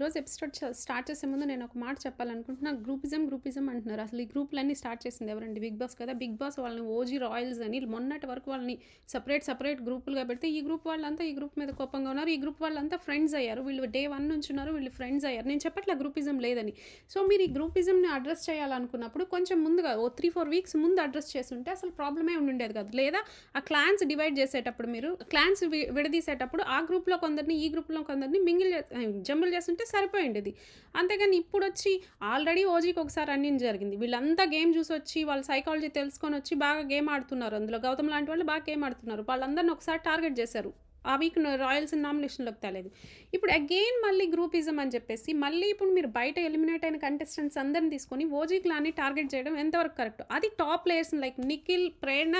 ఈరోజు episode start చేసే ముందు నేను ఒక మాట చెప్పాలనుకుంటున్నా. గ్రూపిజం గ్రూపిజం అంటున్నారు. అసలు ఈ గ్రూపులన్నీ స్టార్ట్ చేసింది ఎవరండి? బిగ్ బాస్ కదా. బిగ్ బాస్ వాళ్ళని ఓజీ రాయల్స్ అని మొన్నటి వరకు వాళ్ళని సపరేట్ సపరేట్ గ్రూపులుగా పెడితే ఈ గ్రూప్ వాళ్ళంతా ఈ గ్రూప్ మీద కోపంగా ఉన్నారు. ఈ గ్రూప్ వాళ్ళంతా ఫ్రెండ్స్ అయ్యారు. వీళ్ళు డే వన్ నుంచి ఉన్నారు. వీళ్ళు ఫ్రెండ్స్ అయ్యారు. నేను చెప్పట్లే గ్రూపిజం లేదని. సో మీరు ఈ గ్రూపిజంని అడ్రస్ చేయాలనుకున్నప్పుడు కొంచెం ముందుగా ఓ త్రీ ఫోర్ వీక్స్ ముందు అడ్రస్ చేస్తుంటే అసలు ప్రాబ్లమే ఉండేది కాదు. లేదా ఆ క్లాన్స్ డివైడ్ చేసేటప్పుడు మీరు క్లాన్స్ విడదీసేటప్పుడు ఆ గ్రూప్లో కొందరిని ఈ గ్రూప్లో కొందరిని మింగిల్ జంబుల్ చేస్తుంటే సరిపోయిండేది. అంతేగాని ఇప్పుడు వచ్చి ఆల్రెడీ ఓజీకి ఒకసారి రన్నింగ్ జరిగింది. వీళ్ళంతా గేమ్ చూసి వచ్చి వాళ్ళ సైకాలజీ తెలుసుకొని వచ్చి బాగా గేమ్ ఆడుతున్నారు. అందులో గౌతమ్ లాంటి వాళ్ళు బాగా గేమ్ ఆడుతున్నారు. వాళ్ళందరిని ఒకసారి టార్గెట్ చేశారు. ఆ వీక్ రాయల్స్ నామినేషన్లోకి తేలేదు. ఇప్పుడు అగైన్ మళ్ళీ గ్రూపిజం అని చెప్పేసి మళ్ళీ ఇప్పుడు మీరు బయట ఎలిమినేట్ అయిన కంటెస్టెంట్స్ అందరిని తీసుకొని ఓజీ క్లాన్ని టార్గెట్ చేయడం ఎంతవరకు కరెక్ట్? అది top players like Nikhil Prerana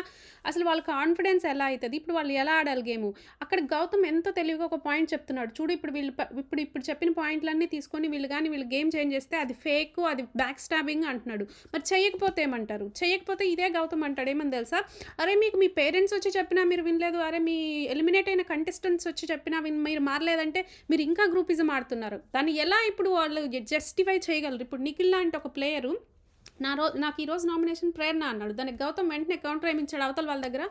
అసలు వాళ్ళ కాన్ఫిడెన్స్ ఎలా అవుతుంది ఇప్పుడు వాళ్ళు ఎలా ఆడాలి గేమ్? అక్కడ గౌతమ్ ఎంతో తెలివిగా ఒక పాయింట్ చెప్తున్నాడు. చూడు ఇప్పుడు వీళ్ళు ఇప్పుడు ఇప్పుడు చెప్పిన పాయింట్లన్నీ తీసుకొని వీళ్ళు కానీ వీళ్ళు గేమ్ చేంజ్ చేస్తే అది ఫేక్ అది బ్యాక్ స్టాబింగ్ అంటున్నాడు. మరి చేయకపోతే ఏమంటారు? చేయకపోతే ఇదే గౌతమ్ అంటాడు. ఏమని తెలుసా? అరే మీకు మీ పేరెంట్స్ వచ్చి చెప్పినా మీరు వినలేదు. అరే మీ ఎలిమినేట్ అయిన కంటెస్టెంట్స్ వచ్చి చెప్పినా మీరు మారలేదంటే మీరు ఇంకా గ్రూపిజం ఆడుతున్నారు. దాన్ని ఎలా ఇప్పుడు వాళ్ళు జస్టిఫై చేయగలరు? ఇప్పుడు నిఖిల్ లాంటి ఒక ప్లేయరు నా రో నాకు ఈరోజు నామినేషన్ ప్రేరణ అన్నాడు. దానికి గౌతమ్ వెంటనే కౌంటర్ ఏమించాడు అవతల వాళ్ళ దగ్గర.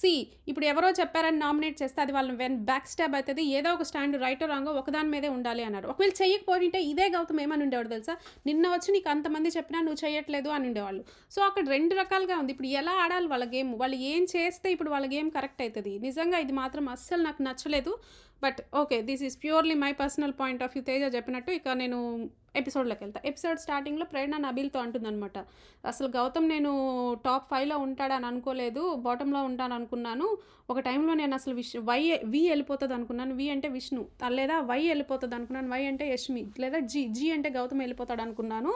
సి ఇప్పుడు ఎవరో చెప్పారని నామినేట్ చేస్తే అది వాళ్ళని వెన్ బ్యాక్ స్టాబ్ అవుతుంది ఏదో ఒక స్టాండ్ రైట్ రాంగో ఒకదాని మీదే ఉండాలి అన్నాడు ఒకవేళ చెయ్యకపోయింటే ఇదే గౌతమ్ ఏమని ఉండేవాడు తెలుసా? నిన్న వచ్చి నీకు అంతమంది చెప్పినా నువ్వు చేయట్లేదు అని ఉండేవాళ్ళు. సో అక్కడ రెండు రకాలుగా ఉంది. ఇప్పుడు ఎలా ఆడాలి వాళ్ళ గేమ్? వాళ్ళు ఏం చేస్తే ఇప్పుడు వాళ్ళ గేమ్ కరెక్ట్ అవుతుంది నిజంగా ఇది మాత్రం అస్సలు నాకు నచ్చలేదు. But okay this is purely my personal point of view. Teja చెప్పినట్టు ఇక నేను ఎపిసోడ్లోకి వెళ్తా. ఎపిసోడ్ స్టార్టింగ్లో ప్రేరణ నబీల్తో అంటుందన్నమాట. అసలు గౌతమ్ నేను టాప్ ఫైవ్లో ఉంటాడని అనుకోలేదు బాటంలో ఉంటాను అనుకున్నాను. ఒక టైంలో నేను అసలు విష్ వై వి వెళ్ళిపోతుంది అనుకున్నాను. వి అంటే విష్ణు లేదా వై వెళ్ళిపోతుంది అనుకున్నాను. వై అంటే యష్మి లేదా జీ జీ అంటే గౌతమ్ వెళ్ళిపోతాడు అనుకున్నాను.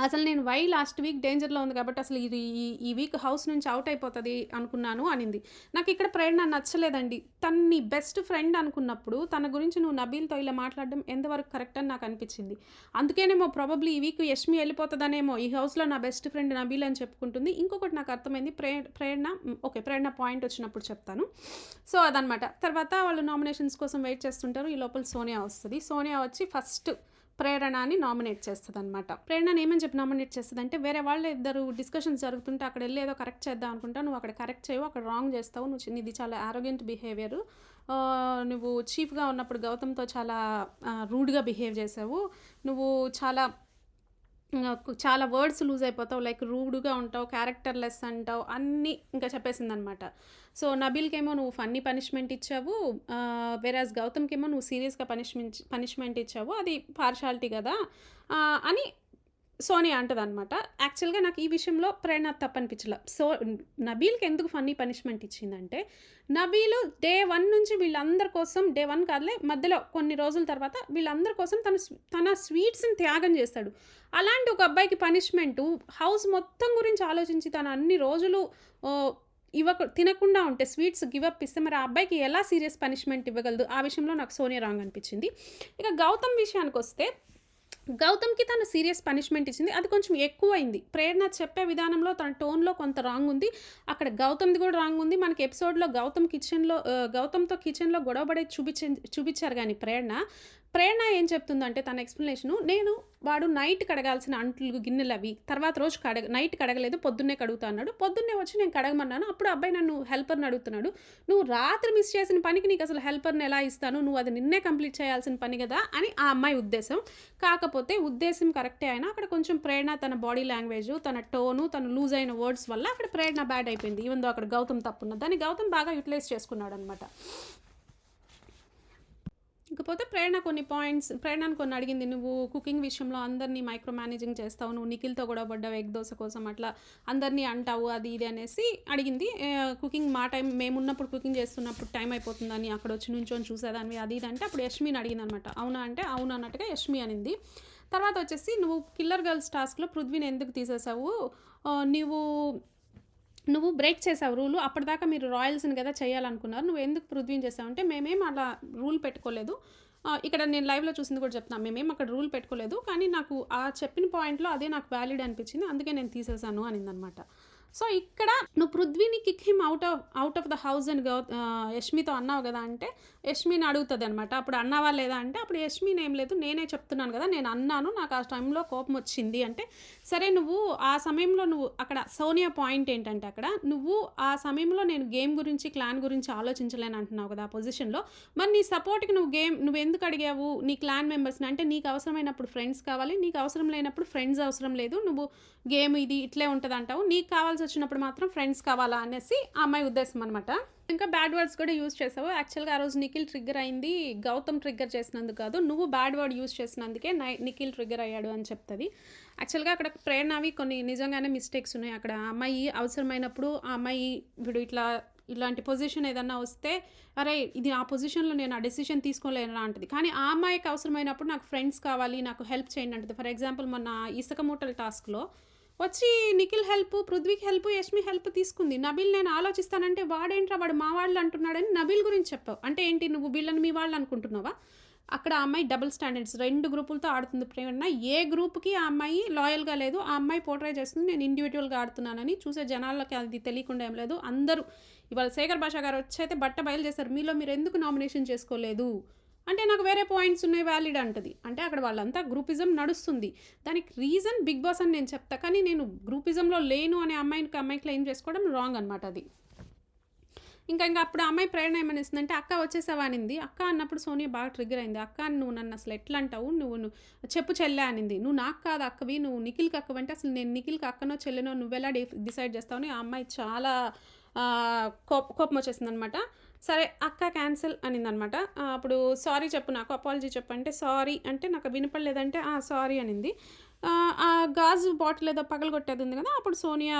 అసలు నేను వై లాస్ట్ వీక్ డేంజర్లో ఉంది కాబట్టి అసలు ఇది ఈ- ఈ వీక్ హౌస్ నుంచి అవుట్ అయిపోతుంది అనుకున్నాను అనింది. నాకు ఇక్కడ ప్రేరణ నచ్చలేదండి. తను నీ బెస్ట్ ఫ్రెండ్ అనుకున్నప్పుడు తన గురించి నువ్వు నబీల్తో ఇలా మాట్లాడడం ఎంతవరకు కరెక్ట్ అని నాకు అనిపించింది. అందుకేనేమో ప్రాబబ్లీ ఈ వీక్ యష్మి వెళ్ళిపోతుందనేమో ఈ హౌస్లో నా బెస్ట్ ఫ్రెండ్ నబీల్ అని చెప్పుకుంటుంది. ఇంకొకటి నాకు అర్థమైంది ప్రే ప్రేరణ ఓకే ప్రేరణ పాయింట్ వచ్చినప్పుడు చెప్తాను. సో అదనమాట తర్వాత వాళ్ళు నామినేషన్స్ కోసం వెయిట్ చేస్తుంటారు. ఈ లోపల సోనియా వస్తుంది. సోనియా వచ్చి ఫస్ట్ ప్రేరణని నామినేట్ చేస్తుంది అనమాట ప్రేరణని ఏమని చెప్పి నామినేట్ చేస్తుంది అంటే వేరే వాళ్ళు ఇద్దరు డిస్కషన్స్ జరుగుతుంటే అక్కడ వెళ్ళి ఏదో కరెక్ట్ చేద్దాం అనుకుంటా నువ్వు అక్కడ కరెక్ట్ చేయవు అక్కడ రాంగ్ చేస్తావు నువ్వు ఇది చాలా ఆరోగ్యంట్ బిహేవియర్ నువ్వు చీఫ్గా ఉన్నప్పుడు గౌతమ్తో చాలా రూడ్గా బిహేవ్ చేసావు. నువ్వు చాలా చాలా వర్డ్స్ లూజ్ అయిపోతావు లైక్ రూడ్గా ఉంటావు క్యారెక్టర్ లెస్ అంటావు అన్నీ ఇంకా చెప్పేసింది అనమాట సో నబీల్కేమో నువ్వు ఫన్నీ పనిష్మెంట్ ఇచ్చావు వేరాజ్ గౌతమ్కేమో నువ్వు సీరియస్గా పనిష్మెంట్ పనిష్మెంట్ ఇచ్చావు అది పార్షాలిటీ కదా. అని సోనియా అంటది అనమాట యాక్చువల్గా నాకు ఈ విషయంలో ప్రేరణ తప్పనిపించలే. సో నబీల్కి ఎందుకు ఫన్నీ పనిష్మెంట్ ఇచ్చిందంటే నబీలు డే వన్ నుంచి వీళ్ళందరి కోసం డే వన్ కాదులే మధ్యలో కొన్ని రోజుల తర్వాత వీళ్ళందరి కోసం తన తన స్వీట్స్ని త్యాగం చేస్తాడు. అలాంటి ఒక అబ్బాయికి పనిష్మెంటు హౌస్ మొత్తం గురించి ఆలోచించి తను అన్ని రోజులు ఇవ్వక తినకుండా ఉంటే స్వీట్స్ గివప్ ఇస్తే మరి ఆ అబ్బాయికి ఎలా సీరియస్ పనిష్మెంట్ ఇవ్వగలదు? ఆ విషయంలో నాకు సోనియా రాంగ్ అనిపించింది. ఇక గౌతమ్ విషయానికి వస్తే గౌతమ్కి తను సీరియస్ పనిష్మెంట్ ఇచ్చింది. అది కొంచెం ఎక్కువైంది. ప్రేరణ చెప్పే విధానంలో తన టోన్లో కొంత రాంగ్ ఉంది. అక్కడ గౌతమ్ది కూడా రాంగ్ ఉంది. మనకి ఎపిసోడ్లో గౌతమ్ కిచెన్లో గౌతమ్తో కిచెన్లో గొడవపడే చూపించ చూపించారు కానీ ప్రేరణ. ప్రేరణ ఏం చెప్తుందంటే తన ఎక్స్ప్లెనేషను నేను వాడు నైట్ కడగాల్సిన అంట్లు గిన్నెలు అవి తర్వాత రోజు కడగ నైట్ కడగలేదు పొద్దున్నే కడుగుతా అన్నాడు. పొద్దున్నే వచ్చి నేను కడగమన్నాను. అప్పుడు అబ్బాయి నన్ను హెల్పర్ని అడుగుతున్నాడు. నువ్వు రాత్రి మిస్ చేసిన పనికి నీకు అసలు హెల్పర్ని ఎలా ఇస్తాను? నువ్వు అది నిన్నే కంప్లీట్ చేయాల్సిన పని కదా? అని ఆ అమ్మాయి ఉద్దేశం. కాకపోతే ఉద్దేశం కరెక్టే అయినా అక్కడ కొంచెం ప్రేరణ తన బాడీ లాంగ్వేజ్ తన టోను తను లూజ్ అయిన వర్డ్స్ వల్ల అక్కడ ప్రేరణ బ్యాడ్ అయిపోయింది. ఈవెన్ దో అక్కడ గౌతమ్ తప్పున్నది. దాన్ని గౌతమ్ బాగా యూటిలైజ్ చేసుకున్నాడు అనమాట ఇకపోతే ప్రేరణ కొన్ని పాయింట్స్ ప్రేరణను కొన్ని అడిగింది. నువ్వు కుకింగ్ విషయంలో అందరినీ మైక్రో మేనేజింగ్ చేస్తావు. నువ్వు నిఖిల్తో కూడా పడ్డావు ఎగ్ దోశ కోసం అట్లా అందరినీ అంటావు అది ఇది అనేసి అడిగింది. కుకింగ్ మా టైం మేమున్నప్పుడు కుకింగ్ చేస్తున్నప్పుడు టైం అయిపోతుందని అక్కడ వచ్చి నుంచొని చూసేదాన్ని అది ఇది అంటే అప్పుడు యష్మిని అడిగింది అనమాట అవునా అంటే అవును అన్నట్టుగా యష్మి అనింది. తర్వాత వచ్చేసి నువ్వు కిల్లర్ గర్ల్స్ టాస్క్లో పృథ్వీని ఎందుకు తీసేసావు? నువ్వు నువ్వు బ్రేక్ చేసావు రూలు అప్పటిదాకా మీరు రాయల్స్ని కదా చేయాలనుకున్నారు నువ్వు ఎందుకు పృథ్వీని చేసావంటే మేమేం అలా రూల్ పెట్టుకోలేదు. ఇక్కడ నేను లైవ్లో చూసింది కూడా చెప్తాను మేమేం అక్కడ రూల్ పెట్టుకోలేదు కానీ నాకు ఆ చెప్పిన పాయింట్లో అదే నాకు వ్యాలిడ్ అనిపించింది అందుకే నేను తీసేసాను అనిందనమాట. సో ఇక్కడ నువ్వు పృథ్వీని kick him out of out of the house అని గౌ యష్మితో అన్నావు కదా అంటే యష్మిని అడుగుతుంది అనమాట అప్పుడు అన్నావా లేదా అంటే అప్పుడు యష్మిని ఏం లేదు నేనే చెప్తున్నాను కదా నేను అన్నాను నాకు ఆ టైంలో కోపం వచ్చింది అంటే సరే నువ్వు ఆ సమయంలో నువ్వు అక్కడ సోనియా పాయింట్ ఏంటంటే అక్కడ నువ్వు ఆ సమయంలో నేను గేమ్ గురించి క్లాన్ గురించి ఆలోచించలేను అంటున్నావు కదా ఆ పొజిషన్లో. మరి నీ సపోర్ట్కి నువ్వు గేమ్ నువ్వు ఎందుకు అడిగావు? నీ క్లాన్ మెంబర్స్ని అంటే నీకు అవసరమైనప్పుడు ఫ్రెండ్స్ కావాలి నీకు అవసరం లేనప్పుడు ఫ్రెండ్స్ అవసరం లేదు నువ్వు గేమ్ ఇది ఇట్లే ఉంటుంది అంటావు నీకు కావాల్సి వచ్చినప్పుడు మాత్రం ఫ్రెండ్స్ కావాలా అనేసి ఆ అమ్మాయి ఉద్దేశం అనమాట ఇంకా బ్యాడ్ వర్డ్స్ కూడా యూజ్ చేసావు. యాక్చువల్గా ఆ రోజు నిఖిల్ ట్రిగ్గర్ అయింది. గౌతమ్ ట్రిగ్గర్ చేసినందుకు కాదు. నువ్వు బ్యాడ్ వర్డ్ యూజ్ చేసినందుకే నిఖిల్ ట్రిగ్గర్ అయ్యాడు అని చెప్తుంది. యాక్చువల్గా అక్కడ ప్రేరణవి కొన్ని నిజంగానే మిస్టేక్స్ ఉన్నాయి. అక్కడ అమ్మాయి అవసరమైనప్పుడు ఆ అమ్మాయి ఇప్పుడు ఇట్లా ఇలాంటి పొజిషన్ ఏదన్నా వస్తే అరే ఇది ఆ పొజిషన్లో నేను ఆ డెసిషన్ తీసుకోలేను అంటది కానీ ఆ అమ్మాయికి అవసరమైనప్పుడు నాకు ఫ్రెండ్స్ కావాలి నాకు హెల్ప్ చేయండి అంటది. ఫర్ ఎగ్జాంపుల్ మొన్న ఇసుక మూటల టాస్క్లో వచ్చి నిఖిల్ హెల్ప్ పృథ్వీకి హెల్ప్ యష్మి హెల్ప్ తీసుకుంది. నబిల్ నేను ఆలోచిస్తానంటే వాడేంట్రా వాడు మా వాళ్ళు అంటున్నాడని నబిల్ గురించి చెప్పావు. అంటే ఏంటి నువ్వు వీళ్ళని మీ వాళ్ళు అనుకుంటున్నావా? అక్కడ ఆ అమ్మాయి డబుల్ స్టాండర్డ్స్. రెండు గ్రూపులతో ఆడుతుంది ప్రేమ ఏ గ్రూప్కి ఆ అమ్మాయి లాయల్గా లేదు ఆ అమ్మాయి పోర్ట్రే చేస్తుంది. నేను ఇండివిజువల్గా ఆడుతున్నానని చూసే జనాలకి అది తెలియకుండా ఏం లేదు. అందరూ ఇవాళ శేఖర్ భాష గారు వచ్చి అయితే బట్ట బయలు చేశారు మీలో మీరు ఎందుకు నామినేషన్ చేసుకోలేదు? అంటే నాకు వేరే పాయింట్స్ ఉన్నాయి వ్యాలిడ్ అంటది. అంటే అక్కడ వాళ్ళంతా గ్రూపిజం నడుస్తుంది. దానికి రీజన్ బిగ్ బాస్ అని నేను చెప్తా కానీ నేను గ్రూపిజంలో లేను అనే అమ్మాయికి అమ్మాయి క్లెయిమ్ చేసుకోవడం రాంగ్ అనమాట అది. ఇంకా ఇంకా అప్పుడు అమ్మాయి ప్రేరణ ఏమనిస్తుందంటే అక్క వచ్చేసావా? అనింది. అక్క అన్నప్పుడు సోనియా బాగా ట్రిగ్గర్ అయింది. అక్క నువ్వు నన్ను అసలు ఎట్లా అంటావు? నువ్వు నువ్వు చెప్పు చెల్లె అనింది. నువ్వు నాకు కాదు అక్కవి నువ్వు నిఖిల్కి అక్కవంటే అసలు నేను నిఖిల్కి అక్కనో చెల్లెనో నువ్వెలా డిసైడ్ చేస్తావు? ఆ అమ్మాయి చాలా కోప కోపం వచ్చేసింది అనమాట సరే అక్క క్యాన్సిల్ అనిందనమాట. అప్పుడు సారీ చెప్పు నాకు అపాలజీ చెప్పు అంటే సారీ అంటే నాకు వినపడలేదంటే సారీ అనింది. ఆ, గాజు బాటిల్ ఏదో పగలగొట్టేది ఉంది కదా అప్పుడు సోనియా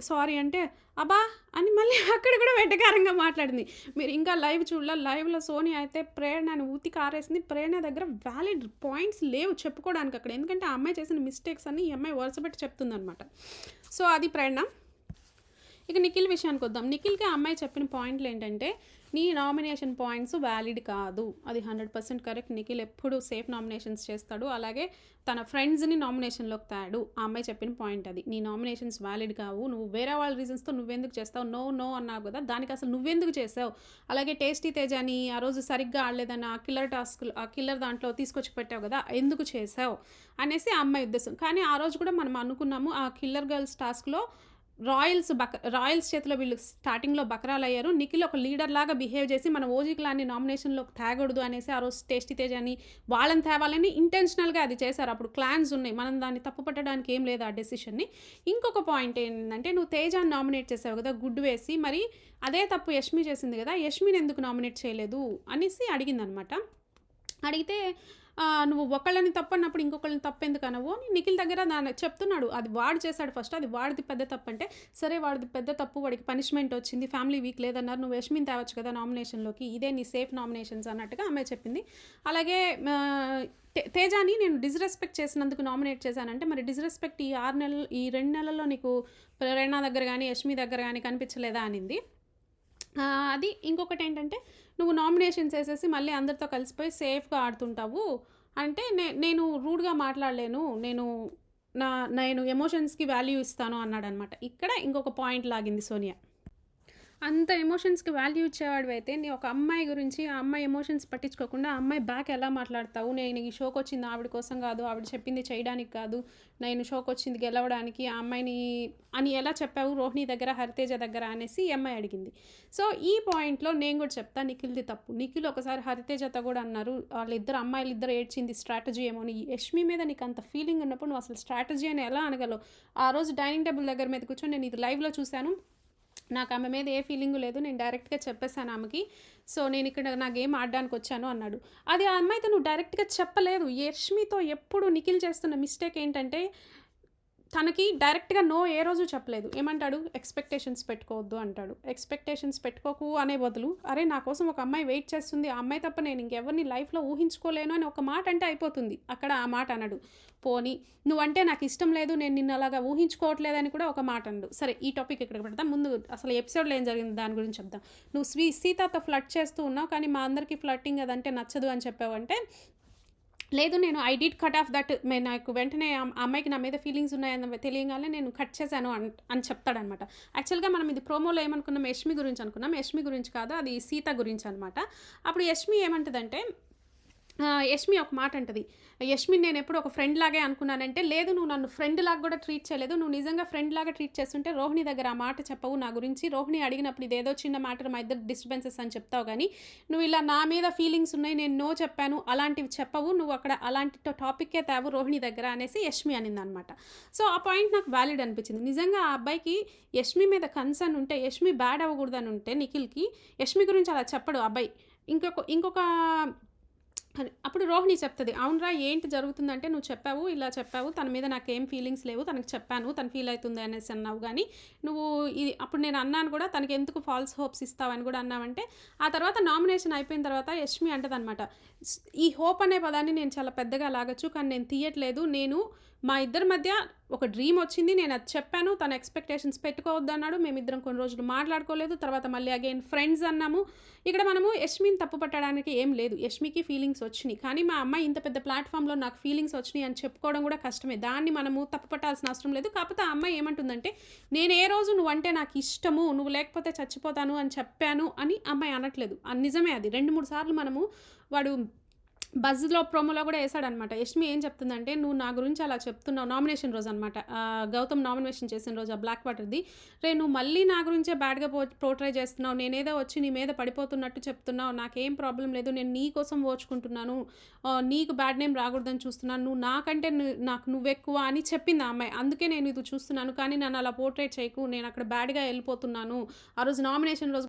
సారీ అంటే అబ్బా అని మళ్ళీ అక్కడ కూడా వెటకారంగా మాట్లాడింది. మీరు ఇంకా లైవ్ చూడాల లైవ్లో సోనియా అయితే ప్రేరణని ఊతి కారేసింది. ప్రేరణ దగ్గర వ్యాలిడ్ పాయింట్స్ లేవు చెప్పుకోవడానికి అక్కడ ఎందుకంటే ఆ అమ్మాయి చేసిన మిస్టేక్స్ అన్ని ఈ అమ్మాయి వరుస పెట్టి చెప్తుందనమాట. సో అది ప్రేరణ. ఇక నిఖిల్ విషయానికి వద్దాం. నిఖిల్కి ఆ అమ్మాయి చెప్పిన పాయింట్లు ఏంటంటే నీ నామినేషన్ పాయింట్స్ వ్యాలిడ్ కాదు. అది హండ్రెడ్ పర్సెంట్ కరెక్ట్. నిఖిల్ ఎప్పుడు సేఫ్ నామినేషన్స్ చేస్తాడు. అలాగే తన ఫ్రెండ్స్ని నామినేషన్లోకి తాడు. ఆ అమ్మాయి చెప్పిన పాయింట్ అది. నీ నామినేషన్స్ వ్యాలిడ్ కావు. నువ్వు వేరే వాళ్ళ రీజన్స్తో నువ్వెందుకు చేస్తావు? నో నో అన్నావు కదా. దానికి అసలు నువ్వెందుకు చేసావు? అలాగే టేస్టీ తేజాని ఆ రోజు సరిగ్గా ఆడలేదని ఆ కిల్లర్ టాస్క్ ఆ కిల్లర్ దాంట్లో తీసుకొచ్చి పెట్టావు కదా. ఎందుకు చేసావు? అనేసి ఆ అమ్మాయి ఉద్దేశం. కానీ ఆ రోజు కూడా మనం అనుకున్నాము ఆ కిల్లర్ గర్ల్స్ టాస్క్లో రాయల్స్ బక రాయల్స్ చేతిలో వీళ్ళు స్టార్టింగ్లో బకరాలు అయ్యారు నిఖిల్ ఒక లీడర్ లాగా బిహేవ్ చేసి మన ఓజీ క్లాన్ని నామినేషన్లోకి తేగూడదు అనేసి ఆ రోజు టేస్టీ తేజ్ అని వాళ్ళని తేవాలని ఇంటెన్షనల్గా అది చేశారు. అప్పుడు క్లాన్స్ ఉన్నాయి. మనం దాన్ని తప్పు పట్టడానికి ఏం లేదు ఆ డెసిషన్ని. ఇంకొక పాయింట్ ఏంటంటే నువ్వు తేజాన్ని నామినేట్ చేసావు కదా గుడ్ వేసి మరి అదే తప్పు యష్మి చేసింది కదా యష్మిని ఎందుకు నామినేట్ చేయలేదు అనేసి అడిగిందనమాట. అడిగితే నువ్వు ఒకళ్ళని తప్పన్నప్పుడు ఇంకొకళ్ళని తప్పెందుకు అనవు. అని నిఖిల్ దగ్గర దాని చెప్తున్నాడు అది వాడు చేశాడు ఫస్ట్ అది వాడిది పెద్ద తప్పు అంటే సరే వాడిది పెద్ద తప్పు వాడికి పనిష్మెంట్ వచ్చింది ఫ్యామిలీ వీక్ లేదన్నారు నువ్వు యశ్మిన్ తేవచ్చు కదా నామినేషన్లోకి ఇదే నీ సేఫ్ నామినేషన్స్ అన్నట్టుగా ఆమె చెప్పింది. అలాగే తేజాని నేను డిస్రెస్పెక్ట్ చేసినందుకు నామినేట్ చేశానంటే మరి డిస్రెస్పెక్ట్ ఈ ఆరు నెలలు ఈ రెండు నెలల్లో నీకు ప్రేరణ దగ్గర కానీ యష్మి దగ్గర కానీ కనిపించలేదా అనింది. అది ఇంకొకటి ఏంటంటే నువ్వు నామినేషన్స్ వేసేసి మళ్ళీ అందరితో కలిసిపోయి సేఫ్గా ఆడుతుంటావు. అంటే నే నేను రూడ్గా మాట్లాడలేను. నేను నా నేను ఎమోషన్స్కి వాల్యూ ఇస్తాను అన్నాడనమాట. ఇక్కడ ఇంకొక పాయింట్ లాగింది సోనియా. అంత ఎమోషన్స్కి వాల్యూ ఇచ్చేవాడు అయితే నీ ఒక అమ్మాయి గురించి ఆ అమ్మాయి ఎమోషన్స్ పట్టించుకోకుండా ఆ అమ్మాయి బ్యాక్ ఎలా మాట్లాడతావు? నేను ఈ షోకి వచ్చింది ఆవిడ కోసం కాదు ఆవిడ చెప్పింది చేయడానికి కాదు నేను షోకి వచ్చింది గెలవడానికి ఆ అమ్మాయిని అని ఎలా చెప్పావు? రోహిణి దగ్గర హరితేజ దగ్గర అనేసి ఈ అమ్మాయి అడిగింది. సో ఈ పాయింట్లో నేను కూడా చెప్తా నిఖిల్ది తప్పు. నిఖిల్ ఒకసారి హరితేజతో కూడా అన్నారు వాళ్ళిద్దరు అమ్మాయిలు ఇద్దరు ఏడ్చింది స్ట్రాటజీ ఏమో అని. యష్మి మీద నీకు అంత ఫీలింగ్ ఉన్నప్పుడు నువ్వు అసలు స్ట్రాటజీ అని ఎలా అనగలవు? ఆ రోజు డైనింగ్ టేబుల్ దగ్గర మీద కూర్చొని నేను ఇది లైవ్లో చూశాను. నాకు ఆమె మీద ఏ ఫీలింగ్ లేదు నేను డైరెక్ట్గా చెప్పేశాను ఆమెకి. సో నేను ఇక్కడ నా గేమ్ ఆడడానికి వచ్చాను అన్నాడు. అది ఆ అమ్మాయితో నువ్వు డైరెక్ట్గా చెప్పలేదు. యష్మితో ఎప్పుడు నిఖిల్ చేస్తున్న మిస్టేక్ ఏంటంటే తనకి డైరెక్ట్గా నో ఏ రోజు చెప్పలేదు. ఏమంటాడు? ఎక్స్పెక్టేషన్స్ పెట్టుకోవద్దు అంటాడు. ఎక్స్పెక్టేషన్స్ పెట్టుకోకు అనే బదులు అరే నా కోసం ఒక అమ్మాయి వెయిట్ చేస్తుంది ఆ అమ్మాయి తప్ప నేను ఇంకెవరిని లైఫ్లో ఊహించుకోలేను అని ఒక మాట అంటే అయిపోతుంది. అక్కడ ఆ మాట అనడు. పోని నువ్వంటే నాకు ఇష్టం లేదు నేను నిన్ను అలాగా ఊహించుకోవట్లేదని కూడా ఒక మాట అనడు. సరే ఈ టాపిక్ ఇక్కడ పెడతాం. ముందు అసలు ఎపిసోడ్లో ఏం జరిగింది? దాని గురించి చెప్దాం. నువ్వు స్వీ సీతతో ఫ్లడ్ చేస్తూ ఉన్నావు కానీ మా అందరికీ ఫ్లట్టింగ్ అదంటే నచ్చదు అని చెప్పావంటే లేదు నేను I did cut off that మే నాకు వెంటనే ఆ అమ్మాయికి నా మీద ఫీలింగ్స్ ఉన్నాయని తెలియగానే నేను కట్ చేశాను అన్ అని చెప్తాడనమాట. యాక్చువల్గా మనం ఇది ప్రోమోలో ఏమనుకున్నాం? యష్మి గురించి అనుకున్నాం. యష్మి గురించి కాదు అది సీత గురించి అనమాట. అప్పుడు యష్మి ఏమంటుందంటే యష్మి ఒక మాట అంటది. యష్మి నేను ఎప్పుడు ఒక ఫ్రెండ్ లాగే అనుకున్నానంటే లేదు నువ్వు నన్ను ఫ్రెండ్ లాగా కూడా ట్రీట్ చేయలేదు. నువ్వు నిజంగా ఫ్రెండ్ లాగా ట్రీట్ చేస్తుంటే రోహిణి దగ్గర ఆ మాట చెప్పవు నా గురించి. రోహిణి అడిగినప్పుడు ఇదేదో చిన్న మ్యాటర్ మా ఇద్దరు డిస్టర్బెన్సెస్ అని చెప్తావు కానీ నువ్వు ఇలా నా మీద ఫీలింగ్స్ ఉన్నాయి నేను నో చెప్పాను అలాంటివి చెప్పవు నువ్వు అక్కడ అలాంటి టాపిక్కే తేవు రోహిణి దగ్గర అనేసి యష్మి అనింది అనమాట సో ఆ పాయింట్ నాకు వ్యాలిడ్ అనిపించింది. నిజంగా ఆ అబ్బాయికి యష్మి మీద కన్సర్న్ ఉంటే యష్మి బ్యాడ్ అవ్వకూడదని ఉంటే నిఖిల్కి యష్మి గురించి అలా చెప్పడు ఆ అబ్బాయి. ఇంకొక ఇంకొక అని. అప్పుడు రోహిణి చెప్తుంది అవునరా ఏంటి జరుగుతుందంటే నువ్వు చెప్పావు ఇలా చెప్పావు తన మీద నాకు ఏం ఫీలింగ్స్ లేవు తనకు చెప్పాను తను ఫీల్ అవుతుంది అనేసి అన్నావు కానీ నువ్వు ఇది అప్పుడు నేను అన్నాను కూడా తనకి ఎందుకు ఫాల్స్ హోప్స్ ఇస్తావని కూడా అన్నావంటే ఆ తర్వాత నామినేషన్ అయిపోయిన తర్వాత యష్మి అంటదనమాట ఈ హోప్ అనే పదాన్ని నేను చాలా పెద్దగా లాగచ్చు కానీ నేను తీయట్లేదు నేను మా ఇద్దరి మధ్య ఒక డ్రీమ్ వచ్చింది నేను అది చెప్పాను తన ఎక్స్పెక్టేషన్స్ పెట్టుకోవద్దు అన్నాడు. మేమిద్దరం కొన్ని రోజులు మాట్లాడుకోలేదు తర్వాత మళ్ళీ అగైన్ ఫ్రెండ్స్ అన్నాము. ఇక్కడ మనము యష్మిని తప్పు పట్టడానికి ఏం లేదు. యష్మికి ఫీలింగ్స్ వచ్చినాయి. కానీ మా అమ్మాయి ఇంత పెద్ద ప్లాట్ఫామ్లో నాకు ఫీలింగ్స్ వచ్చినాయి అని చెప్పుకోవడం కూడా కష్టమే. దాన్ని మనము తప్పు పట్టాల్సిన అవసరం లేదు. కాకపోతే ఆ అమ్మాయి ఏమంటుందంటే నేను ఏ రోజు నువ్వంటే నాకు ఇష్టము నువ్వు లేకపోతే చచ్చిపోతాను అని చెప్పాను అని అమ్మాయి అనట్లేదు. అది నిజమే అది. రెండు మూడు సార్లు మనము వాడు బజ్లో ప్రోమోలో కూడా వేసాడనమాట యష్మి ఏం చెప్తుందంటే నువ్వు నా గురించి అలా చెప్తున్నావు నామినేషన్ రోజు అనమాట. గౌతమ్ నామినేషన్ చేసిన రోజు ఆ బ్లాక్ వాటర్ది. రే నువ్వు మళ్ళీ నా గురించే బ్యాడ్గా పో పోర్ట్రే చేస్తున్నావు. నేనేదో వచ్చి నీ మీద పడిపోతున్నట్టు చెప్తున్నావు. నాకేం ప్రాబ్లం లేదు. నేను నీ కోసం ఓచుకుంటున్నాను నీకు బ్యాడ్ నేమ్ రాకూడదని చూస్తున్నాను. నువ్వు నాకంటే నాకు నువ్వెక్కువ అని చెప్పింది ఆ అమ్మాయి. అందుకే నేను ఇది చూస్తున్నాను. కానీ నన్ను అలా పోర్ట్రేట్ చేయకు. నేను అక్కడ బ్యాడ్గా వెళ్ళిపోతున్నాను. ఆ రోజు నామినేషన్ రోజు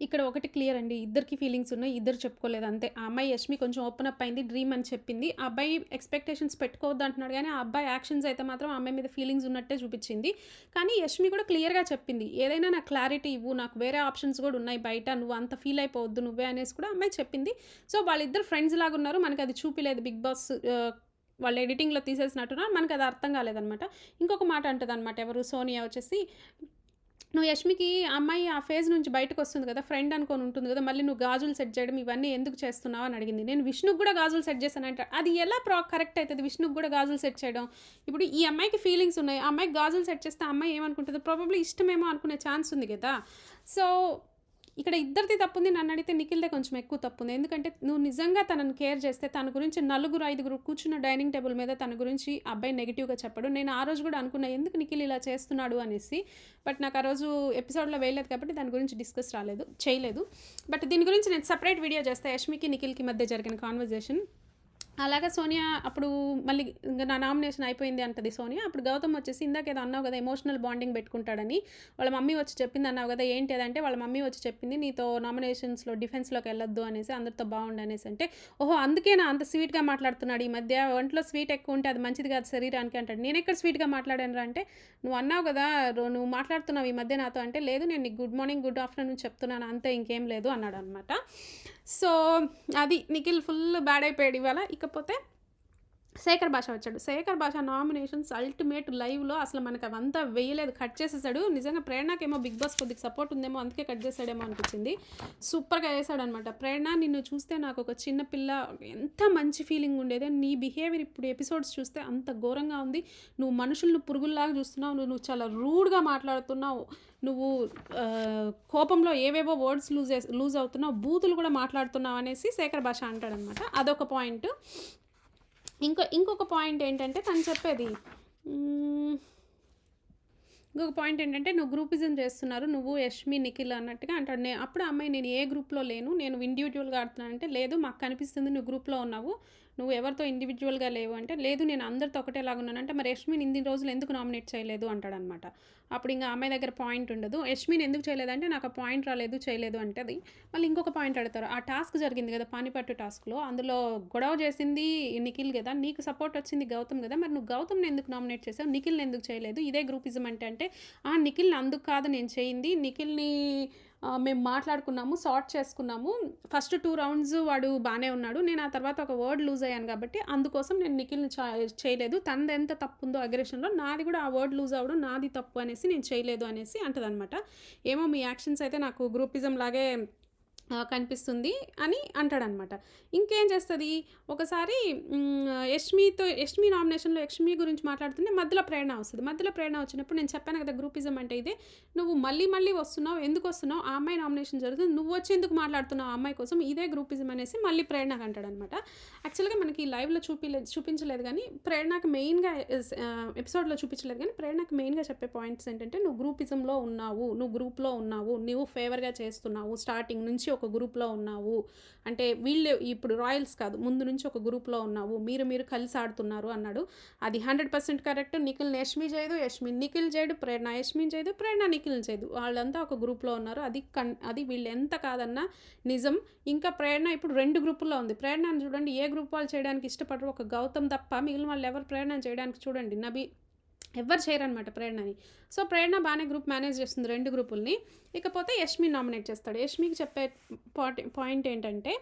ఇక్కడ ఒకటి క్లియర్ అండి. ఇద్దరికి ఫీలింగ్స్ ఉన్నాయి ఇద్దరు చెప్పుకోలేదు అంతే. ఆ అమ్మాయి యష్మి కొంచెం ఓపెన్ అప్ అయింది డ్రీమ్ అని చెప్పింది. ఆ అబ్బాయి ఎక్స్పెక్టేషన్స్ పెట్టుకోవద్దు అంటున్నాడు కానీ ఆ అబ్బాయి యాక్షన్స్ అయితే మాత్రం ఆ అమ్మాయి మీద ఫీలింగ్స్ ఉన్నట్టే చూపించింది. కానీ యష్మి కూడా క్లియర్గా చెప్పింది ఏదైనా నాకు క్లారిటీ ఇవ్వు నాకు వేరే ఆప్షన్స్ కూడా ఉన్నాయి బయట నువ్వు అంత ఫీల్ అయిపోవద్దు నువ్వే అనేసి కూడా అమ్మాయి చెప్పింది. సో వాళ్ళిద్దరు ఫ్రెండ్స్ లాగా ఉన్నారు మనకి అది చూపిలేదు బిగ్ బాస్ వాళ్ళు ఎడిటింగ్లో తీసేసినట్టున్నారు మనకి అది అర్థం కాలేదనమాట ఇంకొక మాట అంటుంది అనమాట ఎవరు సోనియా వచ్చేసి నువ్వు యష్మికి అమ్మాయి ఆ ఫేజ్ నుంచి బయటకు వస్తుంది కదా ఫ్రెండ్ అనుకొని ఉంటుంది కదా మళ్ళీ నువ్వు గాజులు సెట్ చేయడం ఇవన్నీ ఎందుకు చేస్తున్నావు అని అడిగింది. నేను విష్ణుకు కూడా గాజులు సెట్ చేశాను అంటే. అది ఎలా ప్రా కరెక్ట్ అవుతుంది? విష్ణుకు కూడా గాజులు సెట్ చేయడం. ఇప్పుడు ఈ అమ్మాయికి ఫీలింగ్స్ ఉన్నాయి. ఆ అమ్మాయికి గాజులు సెట్ చేస్తే అమ్మాయి ఏమనుకుంటుంది? ప్రాబబ్లీ ఇష్టమేమో అనుకునే ఛాన్స్ ఉంది కదా. సో ఇక్కడ ఇద్దరిది తప్పు ఉంది నన్ను అడిగితే నిఖిల్దే కొంచెం ఎక్కువ తప్పు ఉంది ఎందుకంటే నువ్వు నిజంగా తనను కేర్ చేస్తే తన గురించి నలుగురు ఐదుగురు కూర్చున్న డైనింగ్ టేబుల్ మీద తన గురించి అబ్బాయి నెగిటివ్గా చెప్పడు. నేను ఆ రోజు కూడా అనుకున్నా ఎందుకు నిఖిల్ ఇలా చేస్తున్నాడు? అనేసి. బట్ నాకు ఆ రోజు ఎపిసోడ్లో వేయలేదు కాబట్టి దాని గురించి డిస్కస్ రాలేదు చేయలేదు. బట్ దీని గురించి నేను సపరేట్ వీడియో చేస్తే యష్మికి నిఖిల్కి మధ్య జరిగిన కాన్వర్జేషన్ అలాగా సోనియా అప్పుడు మళ్ళీ ఇంకా నా నామినేషన్ అయిపోయింది అంటది సోనియా. అప్పుడు గౌతమ్ వచ్చేసి ఇందాక ఏదో అన్నావు కదా ఎమోషనల్ బాండింగ్ పెట్టుకుంటాడని. వాళ్ళ మమ్మీ వచ్చి చెప్పింది అన్నావు కదా ఏంటి అదంటే వాళ్ళ మమ్మీ వచ్చి చెప్పింది నీతో నామినేషన్స్లో డిఫెన్స్లోకి వెళ్ళొద్దు అనేసి అందరితో బాగుండు అనేసి అంటే ఓహో అందుకే నా అంత స్వీట్గా మాట్లాడుతున్నాడు ఈ మధ్య. ఒంట్లో స్వీట్ ఎక్కువ ఉంటే అది మంచిది కాదు శరీరానికి అంటాడు. నేను ఎక్కడ స్వీట్గా మాట్లాడాను అంటే నువ్వు అన్నావు కదా నువ్వు మాట్లాడుతున్నావు ఈ మధ్య నాతో అంటే లేదు నేను నీకు గుడ్ మార్నింగ్ గుడ్ ఆఫ్టర్నూన్ చెప్తున్నాను అంతే ఇంకేం లేదు అన్నాడు అనమాట సో అది నిఖిల్ ఫుల్ బ్యాడ్ అయిపోయాడు ఇవాళ. ఇకపోతే శేఖర్ భాష వచ్చాడు. శేఖర్ భాష నామినేషన్స్ అల్టిమేట్ లైవ్లో అసలు మనకు అవంతా వేయలేదు. కట్ చేసేసాడు. నిజంగా ప్రేరణకేమో బిగ్ బాస్ కొద్దిగా సపోర్ట్ ఉందేమో అందుకే కట్ చేసాడేమో అనిపించింది. సూపర్గా వేసాడు అనమాట ప్రేరణ నిన్ను చూస్తే నాకు ఒక చిన్న పిల్ల ఎంత మంచి ఫీలింగ్ ఉండేదే నీ బిహేవియర్ ఇప్పుడు ఎపిసోడ్స్ చూస్తే అంత ఘోరంగా ఉంది. నువ్వు మనుషులను పురుగుల్లాగా చూస్తున్నావు. నువ్వు నువ్వు చాలా రూడ్గా మాట్లాడుతున్నావు. నువ్వు కోపంలో ఏవేవో వర్డ్స్ లూజ్ లూజ్ అవుతున్నావు. బూతులు కూడా మాట్లాడుతున్నావు అనేసి శేఖర్ భాష అంటాడనమాట అదొక పాయింట్. ఇంకో ఇంకొక పాయింట్ ఏంటంటే తను చెప్పేది ఇంకొక పాయింట్ ఏంటంటే నువ్వు గ్రూపిజం చేస్తున్నారు నువ్వు యష్మి నిఖిల్ అన్నట్టుగా అంటాడు. నేను అప్పుడు అమ్మాయి నేను ఏ గ్రూప్లో లేను నేను ఇండివిజువల్గా ఆడుతున్నాను అంటే లేదు మాకు కనిపిస్తుంది నువ్వు గ్రూప్లో ఉన్నావు నువ్వు ఎవరితో ఇండివిజువల్గా లేవు అంటే లేదు నేను అందరితో ఒకటేలాగా ఉన్నాను అంటే మరి యష్మిని ఇన్ని రోజులు ఎందుకు నామినేట్ చేయలేదు అంటాడనమాట. అప్పుడు ఇంకా అమ్మాయి దగ్గర పాయింట్ ఉండదు. యష్మిని ఎందుకు చేయలేదంటే నాకు ఆ పాయింట్ రాలేదు చేయలేదు అంటే అది మళ్ళీ ఇంకొక పాయింట్ అడతారు ఆ టాస్క్ జరిగింది కదా పానిపట్టు టాస్క్లో అందులో గొడవ చేసింది నిఖిల్ కదా. నీకు సపోర్ట్ వచ్చింది గౌతమ్ కదా. మరి నువ్వు గౌతమ్ని ఎందుకు నామినేట్ చేసావు? నిఖిల్ని ఎందుకు చేయలేదు? ఇదే గ్రూపిజం అంటే అంటే ఆ నిఖిల్ని అందుకు కాదు నేను చేయింది. నిఖిల్ని మేము మాట్లాడుకున్నాము సార్ట్ చేసుకున్నాము. ఫస్ట్ టూ రౌండ్స్ వాడు బాగానే ఉన్నాడు. నేను ఆ తర్వాత ఒక వర్డ్ లూజ్ అయ్యాను కాబట్టి అందుకోసం నేను నిఖిల్ని చేయలేదు. తనది ఎంత తప్పు ఉందో అగ్రెషన్లో నాది కూడా ఆ వర్డ్ లూజ్ అవ్వడం నాది తప్పు అనేసి నేను చేయలేదు అనేసి అంటదనమాట ఏమో మీ యాక్షన్స్ అయితే నాకు గ్రూపిజం లాగే కనిపిస్తుంది అని అంటాడనమాట. ఇంకేం చేస్తుంది? ఒకసారి యష్మితో యష్మి నామినేషన్లో యష్మి గురించి మాట్లాడుతుంటే మధ్యలో ప్రేరణ వస్తుంది. మధ్యలో ప్రేరణ వచ్చినప్పుడు నేను చెప్పాను కదా గ్రూపిజం అంటే ఇదే. నువ్వు మళ్ళీ మళ్ళీ వస్తున్నావు ఎందుకు వస్తున్నావు? ఆ అమ్మాయి నామినేషన్ జరుగుతుంది. నువ్వు వచ్చి ఎందుకు మాట్లాడుతున్నావు ఆ అమ్మాయి కోసం? ఇదే గ్రూపిజం అనేసి మళ్ళీ ప్రేరణకు అంటాడనమాట. యాక్చువల్గా మనకి లైవ్లో చూపిలేదు చూపించలేదు కానీ ప్రేరణకు మెయిన్గా ఎపిసోడ్లో చూపించలేదు కానీ ప్రేరణకు మెయిన్గా చెప్పే పాయింట్స్ ఏంటంటే నువ్వు గ్రూపిజంలో ఉన్నావు నువ్వు గ్రూప్లో ఉన్నావు నువ్వు ఫేవర్గా చేస్తున్నావు స్టార్టింగ్ నుంచి ఒక గ్రూప్లో ఉన్నావు. అంటే వీళ్ళు ఇప్పుడు రాయల్స్ కాదు ముందు నుంచి ఒక గ్రూప్లో ఉన్నావు. మీరు మీరు కలిసి ఆడుతున్నారు అన్నాడు. అది hundred percent correct. Nikhil Yashmi చేయదు యష్మి నిఖిల్ చేయడు ప్రేరణ యష్మి చేయదు ప్రేరణ నిఖిల్ చేయదు వాళ్ళంతా ఒక గ్రూప్లో ఉన్నారు. అది కన్ అది వీళ్ళు ఎంత కాదన్నా నిజం. ఇంకా ప్రేరణ ఇప్పుడు రెండు గ్రూపుల్లో ఉంది. ప్రేరణను చూడండి ఏ గ్రూప్ వాళ్ళు చేయడానికి ఇష్టపడరు. ఒక గౌతమ్ తప్ప మిగిలిన వాళ్ళు ఎవరు ప్రేరణ చేయడానికి చూడండి. నబీ ఎవరు చేయరనమాట ప్రేరణని. సో ప్రేరణ బాగానే గ్రూప్ మేనేజ్ చేస్తుంది రెండు గ్రూపుల్ని. ఇకపోతే యష్మి నామినేట్ చేస్తాడు. యష్మికి చెప్పే పాయింట్ పాయింట్ ఏంటంటే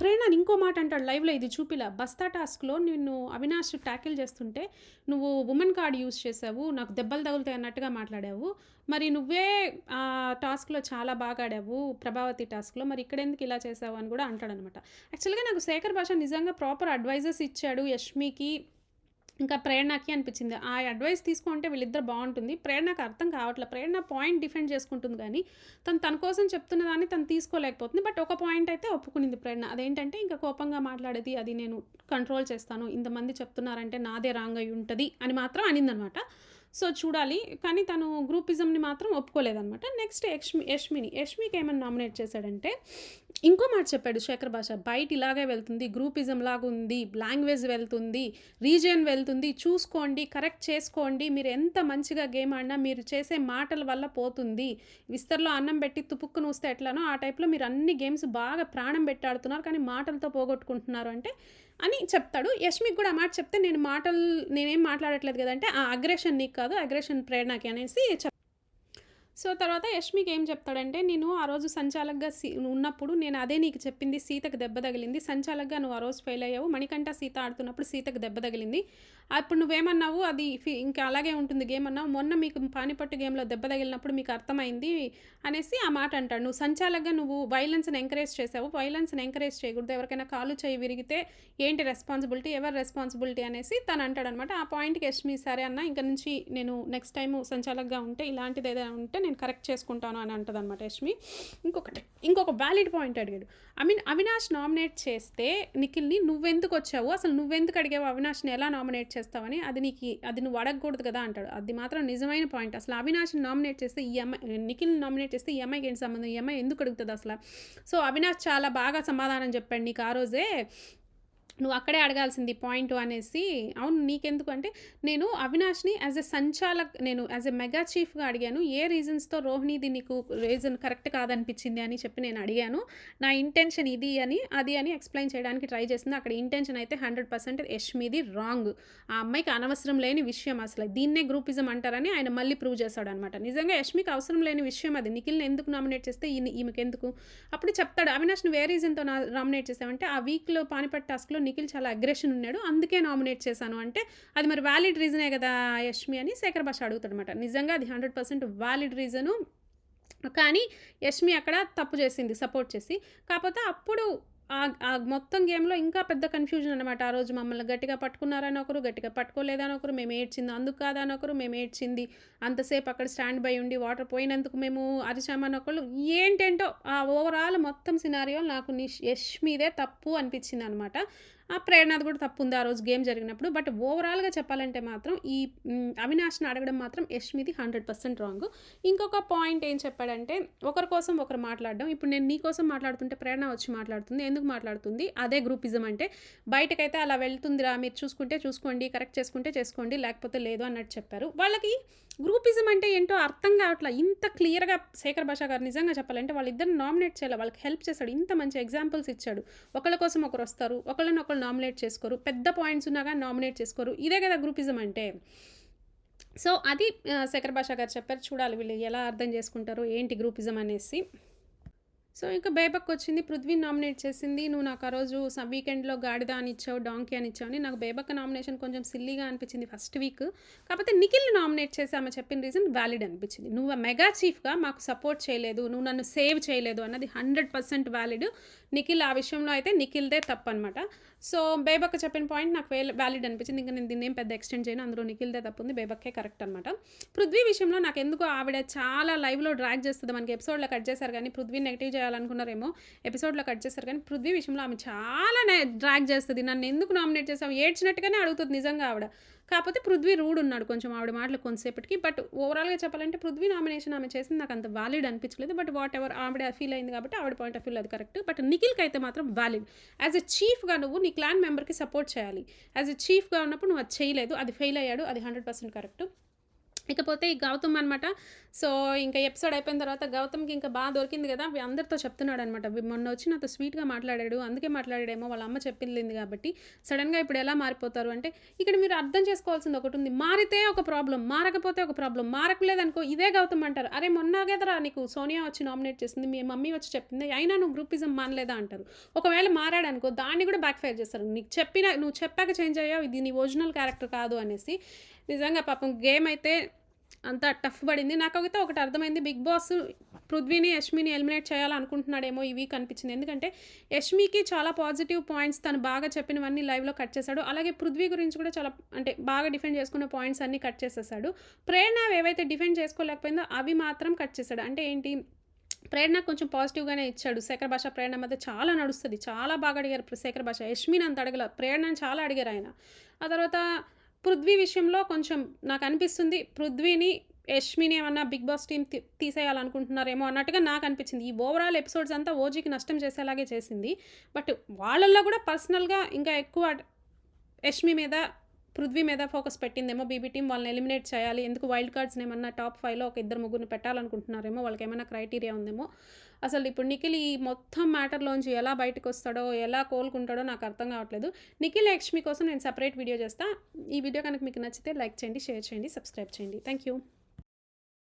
ప్రేరణ ఇంకో మాట అంటాడు లైవ్లో ఇది చూపిలా. బస్తా టాస్క్లో నిన్ను అవినాష్ ట్యాకిల్ చేస్తుంటే నువ్వు ఉమెన్ కార్డ్ యూస్ చేసావు నాకు దెబ్బలు తగులుతాయి అన్నట్టుగా మాట్లాడావు. మరి నువ్వే ఆ టాస్క్లో చాలా బాగా ఆడావు ప్రభావతి టాస్క్లో మరి ఇక్కడ ఎందుకు ఇలా చేసావు అని కూడా అంటాడనమాట యాక్చువల్గా నాకు శేఖర్ భాష నిజంగా ప్రాపర్ అడ్వైజెస్ ఇచ్చాడు యష్మికి ఇంకా ప్రేరణకి అనిపించింది. ఆ అడ్వైస్ తీసుకుంటే వీళ్ళిద్దరు బాగుంటుంది. ప్రేరణకు అర్థం కావట్లేదు ప్రేరణ పాయింట్ డిఫెండ్ చేసుకుంటుంది కానీ తను తన కోసం చెప్తున్న దాన్ని తను తీసుకోలేకపోతుంది. బట్ ఒక పాయింట్ అయితే ఒప్పుకునింది ప్రేరణ. అదేంటంటే ఇంకా కోపంగా మాట్లాడేది అది నేను కంట్రోల్ చేస్తాను. ఇంతమంది చెప్తున్నారంటే నాదే రాంగ్ అయి ఉంటుంది అని మాత్రం అనిందనమాట. సో చూడాలి. కానీ తను గ్రూపిజంని మాత్రం ఒప్పుకోలేదనమాట నెక్స్ట్ యష్మి యష్మిని. యష్మికి ఏమైనా నామినేట్ చేశాడంటే ఇంకో మాట చెప్పాడు శేఖర్ భాష బయట ఇలాగే వెళ్తుంది గ్రూపిజం లాగా ఉంది లాంగ్వేజ్ వెళ్తుంది రీజియన్ వెళ్తుంది చూసుకోండి కరెక్ట్ చేసుకోండి మీరు ఎంత మంచిగా గేమ్ ఆడినా మీరు చేసే మాటల వల్ల పోతుంది. విస్తర్లో అన్నం పెట్టి తుపుక్కును వస్తే ఎట్లానో ఆ టైప్లో మీరు అన్ని గేమ్స్ బాగా ప్రాణం పెట్టి ఆడుతున్నారు కానీ మాటలతో పోగొట్టుకుంటున్నారు అంటే అని చెప్తాడు. యష్మికి కూడా ఆ మాట చెప్తే నేను మాటలు నేనేం మాట్లాడట్లేదు కదంటే ఆ అగ్రెషన్ నీకు కాదు అగ్రెషన్ ప్రేరణకి అనేసి చెప్ సో తర్వాత యష్మికి ఏం చెప్తాడంటే నేను ఆ రోజు సంచాలక్గా సీ ఉన్నప్పుడు నేను అదే నీకు చెప్పింది సీతకు దెబ్బ తగిలింది. సంచాలకగా నువ్వు ఆ రోజు ఫెయిల్ అయ్యావు. మణికంఠ సీత ఆడుతున్నప్పుడు సీతకు దెబ్బ తగిలింది. అప్పుడు నువ్వేమన్నావు? అది ఇంకా అలాగే ఉంటుంది గేమ్ అన్నావు మొన్న మీకు పానిపట్టు గేమ్లో దెబ్బ తగిలినప్పుడు మీకు అర్థమైంది అనేసి ఆ మాట అంటాడు. నువ్వు సంచాలక్గా నువ్వు వైలెన్స్ని ఎంకరేజ్ చేసావు వైలెన్స్ని ఎంకరేజ్ చేయకూడదు. ఎవరికైనా కాలు చేయి విరిగితే ఏంటి రెస్పాన్సిబిలిటీ ఎవరి రెస్పాన్సిబిలిటీ అనేసి తను అంటాడనమాట. ఆ పాయింట్కి యష్మి సరే అన్న ఇంకా నుంచి నేను నెక్స్ట్ టైం సంచాలకగా ఉంటే ఇలాంటిది ఏదైనా ఉంటే నేను కరెక్ట్ చేసుకుంటాను అని అంటది అనమాట యష్మి. ఇంకొకటి ఇంకొక వ్యాలిడ్ పాయింట్ అడిగాడు. ఐ మీన్ అవినాష్ నామినేట్ చేస్తే నిఖిల్ని నువ్వెందుకు వచ్చావు? అసలు నువ్వెందుకు అడిగావు అవినాష్ని? ఎలా నామినేట్ చేస్తావని? అది నీకు అది నువ్వు అడగకూడదు కదా అంటాడు. అది మాత్రం నిజమైన పాయింట్ అసలు అవినాష్ని నామినేట్ చేస్తే ఈ అమ్మాయి నిఖిల్ని నామినేట్ చేస్తే ఈ అమ్మాయికి ఏంటి సంబంధం? ఈ అమ్మాయి ఎందుకు అడుగుతుంది అసలు? సో అవినాష్ చాలా బాగా సమాధానం చెప్పాడు నీకు ఆ రోజే. నువ్వు అక్కడే అడగాల్సింది పాయింట్ అనేసి. అవును నీకెందుకు అంటే నేను అవినాష్ని యాజ్ ఎ సంచాలక్ నేను యాజ్ ఎ మెగా చీఫ్గా అడిగాను. ఏ రీజన్స్తో రోహిణిది నీకు రీజన్ కరెక్ట్ కాదనిపించింది అని చెప్పి నేను అడిగాను. నా ఇంటెన్షన్ ఇది అని అది అని ఎక్స్ప్లెయిన్ చేయడానికి ట్రై చేసింది. అక్కడ ఇంటెన్షన్ అయితే హండ్రెడ్ పర్సెంట్ యష్మిది రాంగ్ ఆ అమ్మాయికి అనవసరం లేని విషయం అసలు. దీన్నే గ్రూపిజం అంటారని ఆయన మళ్ళీ ప్రూవ్ చేశాడు అనమాట నిజంగా యష్మికి అవసరం లేని విషయం అది. నిఖిల్ని ఎందుకు నామినేట్ చేస్తే ఈమెకెందుకు? ఈమెకి ఎందుకు అప్పుడు చెప్తాడు అవినాష్ నువ్వు ఏ రీజన్తో నామినేట్ చేసావంటే ఆ వీక్లో పానిపట్ టాస్క్లో నిఖిల్ చాలా అగ్రెషన్ ఉన్నాడు. అందుకే నామినేట్ చేశాను. అంటే అది మరి వ్యాలిడ్ రీజనే కదా యష్మి అని శేఖర్ భాష అడుగుతాడు అనమాట నిజంగా అది హండ్రెడ్ పర్సెంట్ వ్యాలిడ్ రీజను కానీ యష్మి అక్కడ తప్పు చేసింది సపోర్ట్ చేసి. కాకపోతే అప్పుడు ఆ మొత్తం గేమ్లో ఇంకా పెద్ద కన్ఫ్యూజన్ అనమాట ఆ రోజు మమ్మల్ని గట్టిగా పట్టుకున్నారని ఒకరు గట్టిగా పట్టుకోలేదని ఒకరు మేము ఏడ్చింది అందుకు కాదని ఒకరు మేము ఏడ్చింది అంతసేపు అక్కడ స్టాండ్ బై ఉండి వాటర్ పోయినందుకు మేము అరిచామని ఒకళ్ళు. ఏంటేంటో ఆ ఓవరాల్ మొత్తం సినారియో నాకు నిష్ యష్ మీదే తప్పు అనిపించింది అనమాట ఆ ప్రేరణది కూడా తప్పు ఉంది ఆ రోజు గేమ్ జరిగినప్పుడు. బట్ ఓవరాల్గా చెప్పాలంటే మాత్రం ఈ అవినాష్ని అడగడం మాత్రం యష్మిది హండ్రెడ్ పర్సెంట్ రాంగ్. ఇంకొక పాయింట్ ఏం చెప్పాడంటే ఒకరి కోసం ఒకరు మాట్లాడడం. ఇప్పుడు నేను నీ కోసం మాట్లాడుతుంటే ప్రేరణ వచ్చి మాట్లాడుతుంది. ఎందుకు మాట్లాడుతుంది? అదే గ్రూపిజం అంటే బయటకైతే అలా వెళ్తుందిరా మీరు చూసుకుంటే చూసుకోండి కరెక్ట్ చేసుకుంటే చేసుకోండి లేకపోతే లేదు అన్నట్టు చెప్పారు. వాళ్ళకి గ్రూపిజం అంటే ఏంటో అర్థం కావట్లా. ఇంత క్లియర్గా శేఖర్ భాష గారు నిజంగా చెప్పాలంటే వాళ్ళిద్దరు నామినేట్ చేయాలి. వాళ్ళకి హెల్ప్ చేశాడు ఇంత మంచి ఎగ్జాంపుల్స్ ఇచ్చాడు. ఒకళ్ళ కోసం ఒకరు వస్తారు. ఒకళ్ళని ఒకళ్ళు నామినేట్ చేసుకోరు. పెద్ద పాయింట్స్ ఉన్నా కానీ నామినేట్ చేసుకోరు. ఇదే కదా గ్రూపిజం అంటే. సో అది శేఖర్ భాష గారు చెప్పారు. చూడాలి వీళ్ళు ఎలా అర్థం చేసుకుంటారో ఏంటి గ్రూపిజం అనేసి. సో ఇంకా బేబక్ వచ్చింది పృథ్వీ నామినేట్ చేసింది. నువ్వు నాకు ఆ రోజు వీకెండ్లో గాడిద అని ఇచ్చావు డాంకీ అని ఇచ్చావు అని నాకు బేబక్ నామినేషన్ కొంచెం సిల్లీగా అనిపించింది ఫస్ట్ వీక్. కాకపోతే నిఖిల్ నామినేట్ చేసి ఆమె చెప్పిన రీజన్ వ్యాలిడ్ అనిపించింది. నువ్వు మెగా చీఫ్గా మాకు సపోర్ట్ చేయలేదు నువ్వు నన్ను సేవ్ చేయలేదు అన్నది హండ్రెడ్ పర్సెంట్ వ్యాలిడ్. నిఖిల్ ఆ విషయంలో అయితే నిఖిల్దే తప్పు అనమాట సో బేబక్క చెప్పిన పాయింట్ నాకు వ్యాలిడ్ అనిపించింది. ఇంకా నేను దీన్ని ఏం పెద్ద ఎక్స్టెండ్ చేయను. అందులో నిఖిల్దే తప్పు ఉంది బేబక్కే కరెక్ట్ అనమాట. పృథ్వీ విషయంలో నాకు ఎందుకు ఆవిడ చాలా లైవ్లో డ్రాగ్ చేస్తుంది. మనకి ఎపిసోడ్లో కట్ చేశారు కానీ పృథ్వీ నెగిటివ్ చేయాలనుకున్నారేమో ఎపిసోడ్లో కట్ చేశారు కానీ పృథ్వీ విషయంలో ఆమె చాలా డ్రాగ్ చేస్తుంది. నన్ను ఎందుకు నామినేట్ చేసావు ఏడ్చినట్టుగానే అడుగుతుంది నిజంగా ఆవిడ. కాకపోతే పృథ్వీ రూడ్ ఉన్నాడు కొంచెం ఆవిడ మాటలు కొంతసేపటికి. బట్ ఓవరాల్గా చెప్పాలంటే పృథ్వీ నామినేషన్ ఆమె చేసింది నాకు అంత వ్యాలిడ్ అనిపించలేదు. బట్ వాట్ ఎవర్ ఆవిడ ఫీల్ అయింది కాబట్టి ఆవిడ పాయింట్ ఆఫ్ వ్యూ అది కరెక్ట్ బట్ నిఖిల్కి అయితే మాత్రం వ్యాలిడ్ యాజ్ ఎ చీఫ్గా నువ్వు నీ క్లాన్ మెంబర్కి సపోర్ట్ చేయాలి. యాజ్ ఎ చీఫ్గా ఉన్నప్పుడు నువ్వు అది చేయలేదు. అది ఫెయిల్ అయ్యాడు. అది హండ్రెడ్ పర్సెంట్ కరెక్ట్ ఇకపోతే ఈ గౌతమ్ అనమాట సో ఇంకా ఎపిసోడ్ అయిపోయిన తర్వాత గౌతమ్కి ఇంకా బాగా దొరికింది కదా అవి అందరితో చెప్తున్నాడు అనమాట మొన్న వచ్చి నాతో స్వీట్గా మాట్లాడాడు అందుకే మాట్లాడాడేమో వాళ్ళ అమ్మ చెప్పింది కాబట్టి సడన్గా ఇప్పుడు ఎలా మారిపోతారు అంటే ఇక్కడ మీరు అర్థం చేసుకోవాల్సింది ఒకటి ఉంది. మారితే ఒక ప్రాబ్లం మారకపోతే ఒక ప్రాబ్లం మారకలేదనుకో ఇదే గౌతమ్ అంటారు. అరే మొన్న కదరా నీకు సోనియా వచ్చి నామినేట్ చేసింది మీ మమ్మీ వచ్చి చెప్పింది అయినా నువ్వు గ్రూపిజం మానలేదా అంటారు. ఒకవేళ మారాడనుకో దాన్ని కూడా బ్యాక్ ఫైర్ చేస్తారు. నీకు చెప్పిన నువ్వు చెప్పాక చేంజ్ అయ్యావు ఇది నీ ఒరిజినల్ క్యారెక్టర్ కాదు అనేసి నిజంగా పాపం గేమ్ అయితే అంత టఫ్ పడింది. నాకైతే ఒకటి అర్థమైంది. బిగ్ బాస్ పృథ్వీని యష్మిని ఎలిమినేట్ చేయాలనుకుంటున్నాడేమో ఈ వీక్ అనిపించింది. ఎందుకంటే యష్మికి చాలా పాజిటివ్ పాయింట్స్ తను బాగా చెప్పినవన్నీ లైవ్లో కట్ చేశాడు. అలాగే పృథ్వీ గురించి కూడా చాలా అంటే బాగా డిఫెండ్ చేసుకున్న పాయింట్స్ అన్నీ కట్ చేసేసాడు. ప్రేరణ ఏవైతే డిఫెండ్ చేసుకోలేకపోయిందో అవి మాత్రం కట్ చేశాడు. అంటే ఏంటి? ప్రేరణ కొంచెం పాజిటివ్గానే ఇచ్చాడు. శేఖర్ భాష ప్రేరణ మధ్య చాలా నడుస్తుంది. చాలా బాగా అడిగారు శేఖర్ భాష యష్మిని అంత అడగల ప్రేరణని చాలా అడిగారు ఆయన. ఆ తర్వాత పృథ్వీ విషయంలో కొంచెం నాకు అనిపిస్తుంది పృథ్వీని యష్మిని ఏమన్నా బిగ్ బాస్ టీం తీసేయాలనుకుంటున్నారేమో అన్నట్టుగా నాకు అనిపించింది. ఈ ఓవరాల్ ఎపిసోడ్స్ అంతా ఓజీకి నష్టం చేసేలాగే చేసింది. బట్ వాళ్ళల్లో కూడా పర్సనల్గా ఇంకా ఎక్కువ యష్మి మీద పృథ్వీ మీద ఫోకస్ పెట్టిందేమో బీబీ టీం వాళ్ళని ఎలిమినేట్ చేయాలి. ఎందుకు వైల్డ్ కార్డ్స్ని ఏమన్నా టాప్ ఫైవ్లో ఒక ఇద్దరు ముగ్గురిని పెట్టాలనుకుంటున్నారేమో వాళ్ళకి ఏమైనా క్రైటీరియా ఉందేమో. అసలు ఇప్పుడు నిఖిల్ ఈ మొత్తం మ్యాటర్లోంచి ఎలా బయటకు వస్తాడో ఎలా కోలుకుంటాడో నాకు అర్థం కావట్లేదు. నిఖిల్ లక్ష్మి కోసం నేను సపరేట్ వీడియో చేస్తా. ఈ వీడియో కనుక మీకు నచ్చితే లైక్ చేయండి షేర్ చేయండి సబ్స్క్రైబ్ చేయండి. Thank you